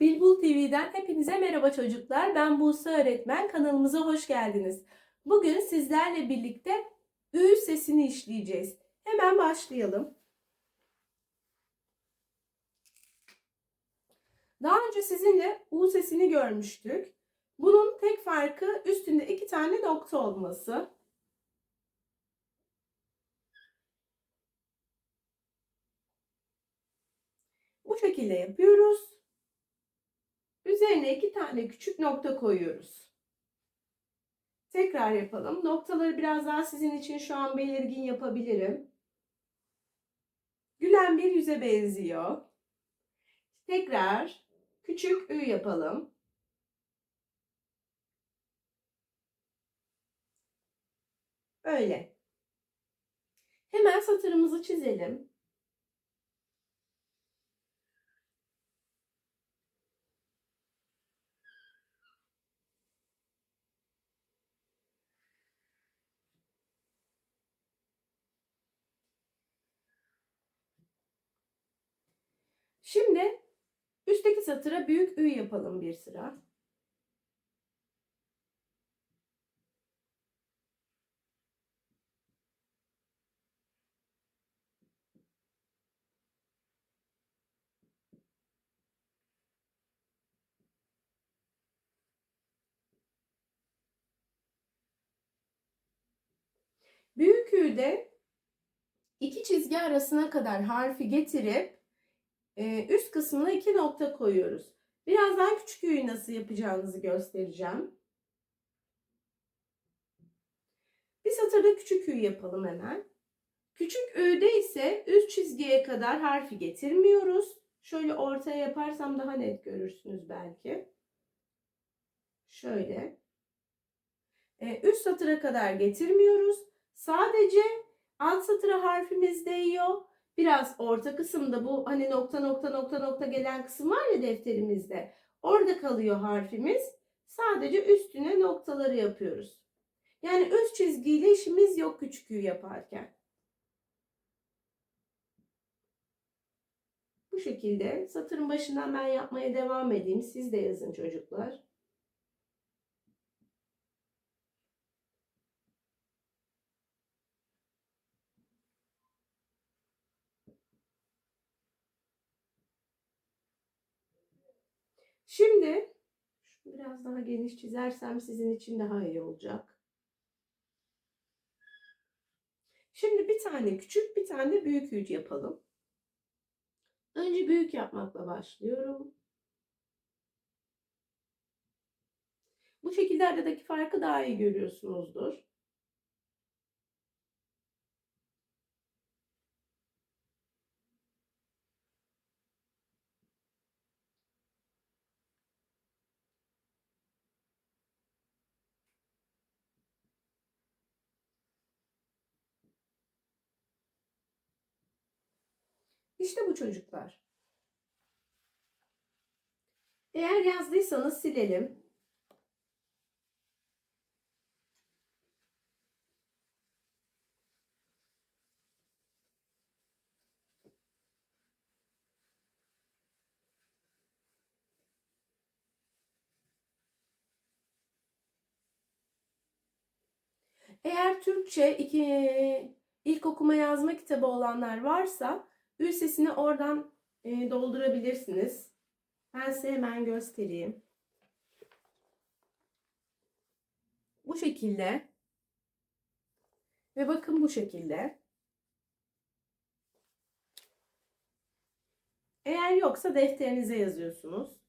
Bilbul TV'den hepinize merhaba çocuklar. Ben Buse öğretmen. Kanalımıza hoş geldiniz. Bugün sizlerle birlikte Ü sesini işleyeceğiz. Hemen başlayalım. Daha önce sizinle U sesini görmüştük. Bunun tek farkı üstünde iki tane nokta olması. Bu şekilde yapıyoruz. Üzerine iki tane küçük nokta koyuyoruz. Tekrar yapalım. Noktaları biraz daha sizin için şu an belirgin yapabilirim. Gülen bir yüze benziyor. Tekrar küçük ü yapalım. Öyle. Hemen satırımızı çizelim. Şimdi üstteki satıra büyük ü yapalım bir sıra. Büyük Ü'de iki çizgi arasına kadar harfi getirip e, üst kısmına iki nokta koyuyoruz. Birazdan küçük Ü'yü nasıl yapacağınızı göstereceğim. Bir satırda küçük Ü yapalım hemen. Küçük Ü'de ise üst çizgiye kadar harfi getirmiyoruz. Şöyle ortaya yaparsam daha net görürsünüz belki. Şöyle. E, üst satıra kadar getirmiyoruz. Sadece alt satıra harfimiz değiyor. Biraz orta kısımda bu hani nokta nokta nokta nokta gelen kısım var ya defterimizde. Orada kalıyor harfimiz. Sadece üstüne noktaları yapıyoruz. Yani üst çizgiyle işimiz yok küçük yaparken. Bu şekilde satırın başından ben yapmaya devam edeyim. Siz de yazın çocuklar. Şimdi biraz daha geniş çizersem sizin için daha iyi olacak. Şimdi bir tane küçük, bir tane büyük yüz yapalım. Önce büyük yapmakla başlıyorum. Bu şekilde aradaki farkı daha iyi görüyorsunuzdur. İşte bu çocuklar. Eğer yazdıysanız silelim. Eğer Türkçe iki, ilk okuma yazma kitabı olanlar varsa Ü sesini oradan e, doldurabilirsiniz. Ben size hemen göstereyim. Bu şekilde. Ve bakın bu şekilde. Eğer yoksa defterinize yazıyorsunuz.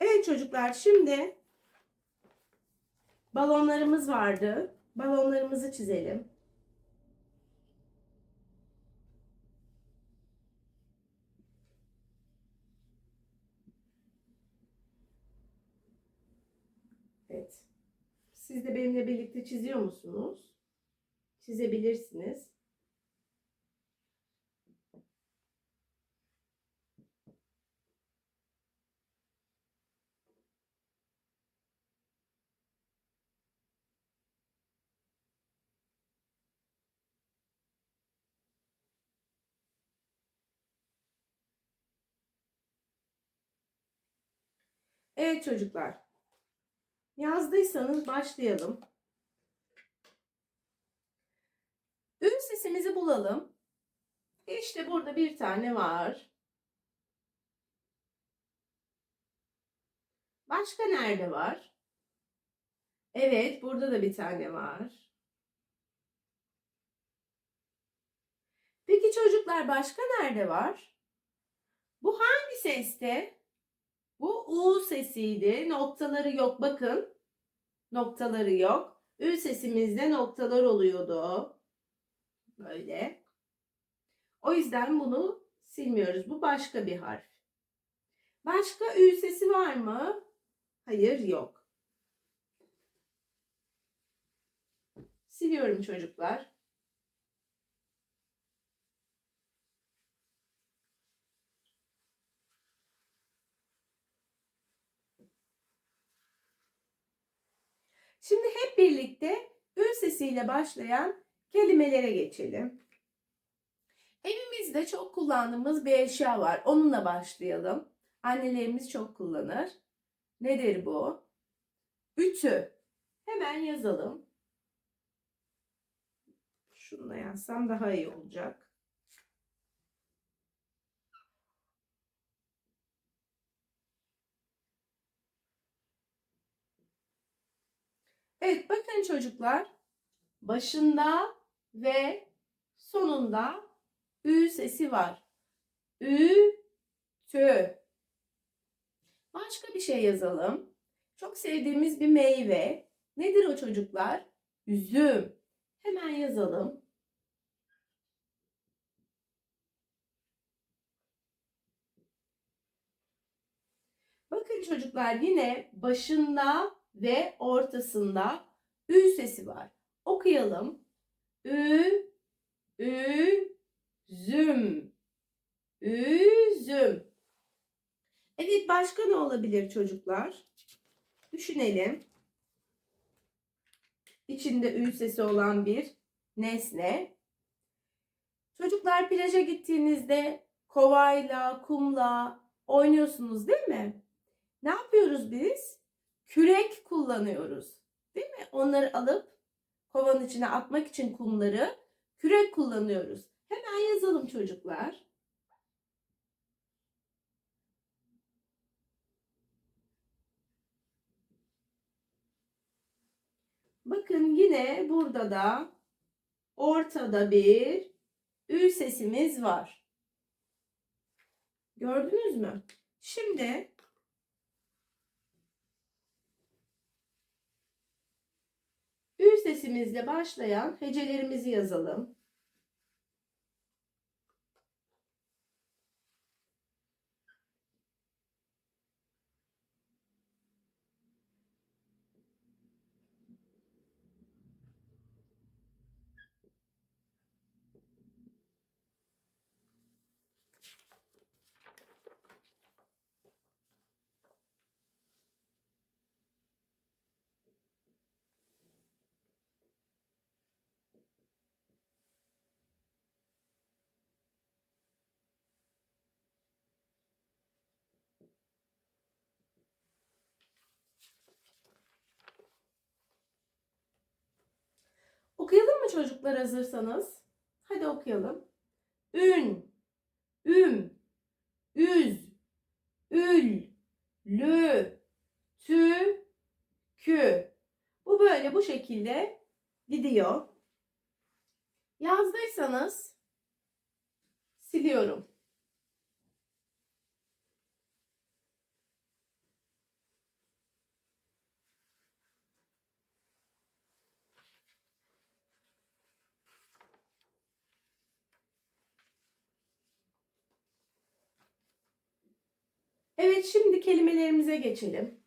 Evet çocuklar şimdi balonlarımız vardı. Balonlarımızı çizelim. Siz de benimle birlikte çiziyor musunuz? Çizebilirsiniz. Evet çocuklar. Yazdıysanız başlayalım. Ün sesimizi bulalım. İşte burada bir tane var. Başka nerede var? Evet, burada da bir tane var. Peki çocuklar başka nerede var? Bu hangi seste? U sesiydi. Noktaları yok. Bakın. Noktaları yok. Ü sesimizde noktalar oluyordu. Böyle. O yüzden bunu silmiyoruz. Bu başka bir harf. Başka Ü sesi var mı? Hayır yok. Siliyorum çocuklar. Şimdi birlikte ün sesiyle başlayan kelimelere geçelim. Evimizde çok kullandığımız bir eşya var. Onunla başlayalım. Annelerimiz çok kullanır. Nedir bu? Ütü. Hemen yazalım. Şununla yazsam daha iyi olacak. Evet bakın çocuklar. Başında ve sonunda ü sesi var. Ü, tü. Başka bir şey yazalım. Çok sevdiğimiz bir meyve. Nedir o çocuklar? Üzüm. Hemen yazalım. Bakın çocuklar yine başında ve ortasında ü sesi var. Okuyalım. Ü, ü, züm. Üzüm. Evet başka ne olabilir çocuklar? Düşünelim. İçinde ü sesi olan bir nesne. Çocuklar plaja gittiğinizde kovayla, kumla oynuyorsunuz değil mi? Ne yapıyoruz biz? Kürek kullanıyoruz. Değil mi? Onları alıp kovanın içine atmak için kumları kürek kullanıyoruz. Hemen yazalım çocuklar. Bakın yine burada da ortada bir ü sesimiz var. Gördünüz mü? Şimdi ü sesimizle başlayan hecelerimizi yazalım. Okuyalım çocuklar hazırsanız? Hadi okuyalım. Ün, üm, üz, ül, lü, tü, kü. Bu böyle bu şekilde gidiyor. Yazdıysanız siliyorum. Evet şimdi kelimelerimize geçelim.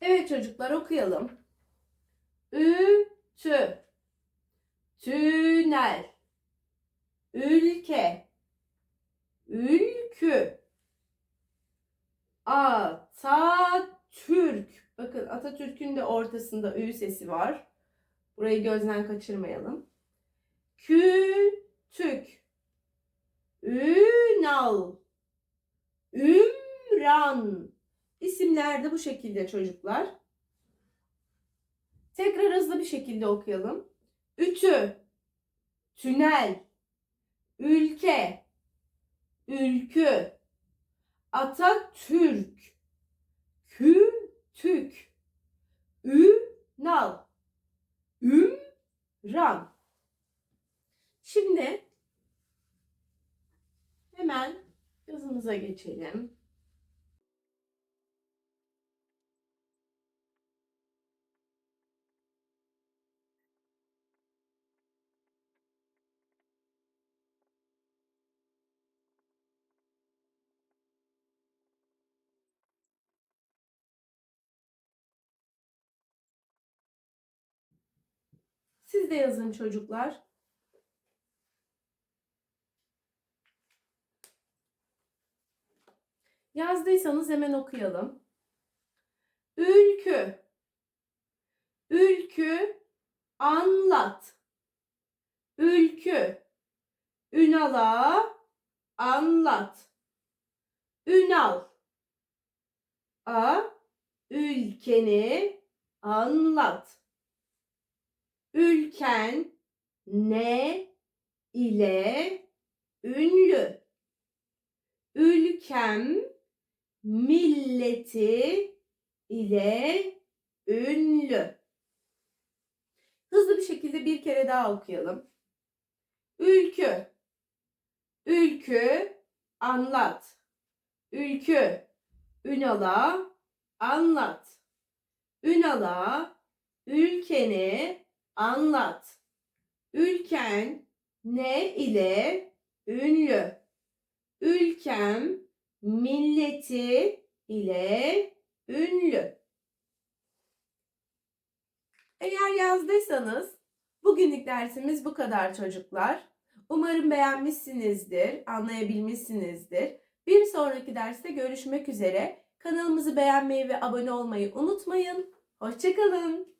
Evet çocuklar okuyalım. Ütü, tünel, ülke, ülkü, Atatürk, Bakın Atatürk'ün de ortasında ü sesi var. Burayı gözden kaçırmayalım. Kütük. Ünal. Ümran. İsimler de bu şekilde çocuklar. Tekrar hızlı bir şekilde okuyalım. Ütü. Tünel. Ülke. Ülkü. Atatürk. Kütük. Ünal. Ümran. Şimdi hemen yazımıza geçelim. Siz de yazın çocuklar. Yazdıysanız hemen okuyalım. Ülkü. Ülkü anlat. Ülkü. Ünala anlat. Ünal. A ülkeni anlat. Ülken ne ile ünlü? Ülkem milleti ile ünlü. Hızlı bir şekilde bir kere daha okuyalım. Ülkü. Ülkü anlat. Ülkü. Ünala anlat. Ünala ülkeni anlat. Ülken ne ile ünlü? Ülkem milleti ile ünlü. Eğer yazdıysanız bugünlük dersimiz bu kadar çocuklar. Umarım beğenmişsinizdir, anlayabilmişsinizdir. Bir sonraki derste görüşmek üzere. Kanalımızı beğenmeyi ve abone olmayı unutmayın. Hoşçakalın.